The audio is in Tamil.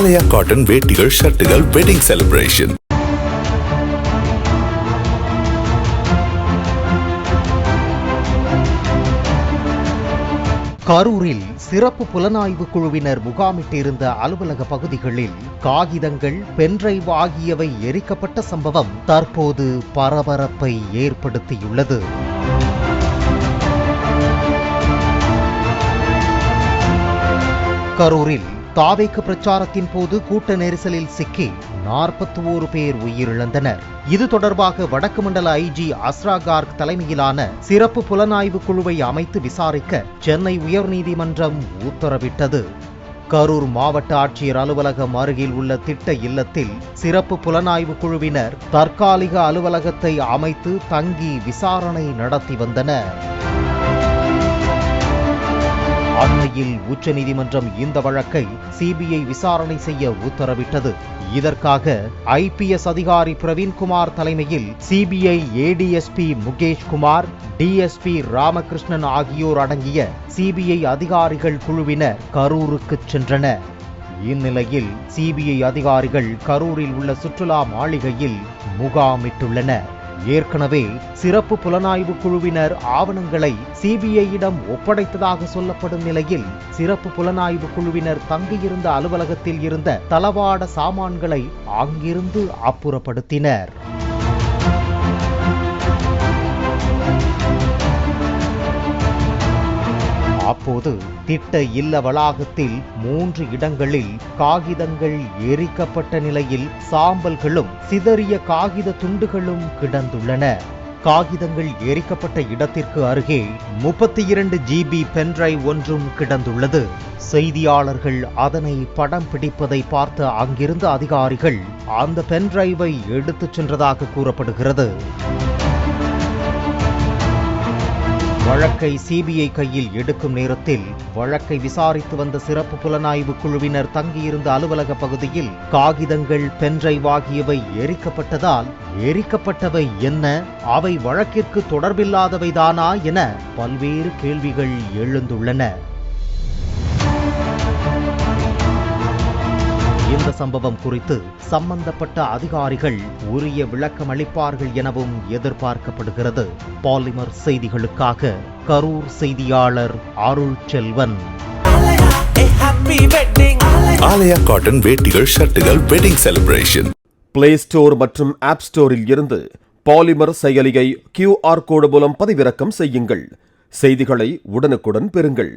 ஆலயா காட்டன் வேட்டிகள் ஷர்ட்டுகள் வெட்டிங் செலிப்ரேஷன் கரூரில் சிறப்பு புலனாய்வு குழுவினர் முகாமிட்டிருந்த அலுவலக பகுதிகளில் காகிதங்கள் பென்ட்ரைவ் ஆகியவை எரிக்கப்பட்ட சம்பவம் தற்போது பரபரப்பை ஏற்படுத்தியுள்ளது. கரூரில் தாவேக்கு பிரச்சாரத்தின் போது கூட்ட நெரிசலில் சிக்கி நாற்பத்தி ஓரு பேர் உயிரிழந்தனர். இது தொடர்பாக வடக்கு மண்டல ஐஜி அஸ்ரா கார்க் தலைமையிலான சிறப்பு புலனாய்வு குழுவை அமைத்து விசாரிக்க சென்னை உயர்நீதிமன்றம் உத்தரவிட்டது. கரூர் மாவட்ட ஆட்சியர் அலுவலகம் அருகில் உள்ள திட்ட இல்லத்தில் சிறப்பு புலனாய்வு குழுவினர் தற்காலிக அலுவலகத்தை அமைத்து தங்கி விசாரணை நடத்தி வந்தனர். அண்மையில் உச்சநீதிமன்றம் இந்த வழக்கை சிபிஐ விசாரணை செய்ய உத்தரவிட்டது. இதற்காக ஐபிஎஸ் அதிகாரி பிரவீன்குமார் தலைமையில் CBI ADSP Mukesh Kumar DSP Ramakrishnan ஆகியோர் அடங்கிய சிபிஐ அதிகாரிகள் குழுவினர் கரூருக்கு சென்றனர். இந்நிலையில் சிபிஐ அதிகாரிகள் கரூரில் உள்ள சுற்றுலா மாளிகையில் முகாமிட்டுள்ளனர். ஏற்கனவே சிறப்பு புலனாய்வு குழுவினர் ஆவணங்களை சிபிஐயிடம் ஒப்படைத்ததாக சொல்லப்படும் நிலையில் சிறப்பு புலனாய்வு குழுவினர் தங்கியிருந்த அலுவலகத்தில் இருந்த தளவாட சாமான்களை அங்கிருந்து அப்புறப்படுத்தினர். அப்போது திட்ட இல்ல வளாகத்தில் மூன்று இடங்களில் காகிதங்கள் எரிக்கப்பட்ட நிலையில் சாம்பல்களும் சிதறிய காகித துண்டுகளும் கிடந்துள்ளன. காகிதங்கள் எரிக்கப்பட்ட இடத்திற்கு அருகே முப்பத்தி இரண்டு ஜிபி பென்டிரைவ் ஒன்றும் கிடந்துள்ளது. செய்தியாளர்கள் அதனை படம் பிடிப்பதை பார்த்த அங்கிருந்த அதிகாரிகள் அந்த பென்டிரைவை எடுத்துச் சென்றதாக கூறப்படுகிறது. வழக்கை சிபிஐ கையில் எடுக்கும் நேரத்தில் வழக்கை விசாரித்து வந்த சிறப்பு புலனாய்வு குழுவினர் தங்கியிருந்த அலுவலக பகுதியில் காகிதங்கள் பென்ட்ரைவ் ஆகியவை எரிக்கப்பட்டதால் எரிக்கப்பட்டவை என்ன? அவை வழக்கிற்கு தொடர்பில்லாதவைதானா என பல்வேறு கேள்விகள் எழுந்துள்ளன. இந்த சம்பவம் குறித்து சம்பந்தப்பட்ட அதிகாரிகள் உரிய விளக்கம் அளிப்பார்கள் எனவும் எதிர்பார்க்கப்படுகிறது. பாலிமர் செய்திகளுக்காக கரூர் செய்தியாளர் அருள் செல்வன். ஆலயா காட்டன் வேட்டிகள் ஷர்ட்டுகள் வெட்டிங் செலிப்ரேஷன் பிளே ஸ்டோர் மற்றும் ஆப் ஸ்டோரில் இருந்து பாலிமர் செயலியை கியூஆர் கோடு மூலம் பதிவிறக்கம் செய்யுங்கள். செய்திகளை உடனுக்குடன் பெறுங்கள்.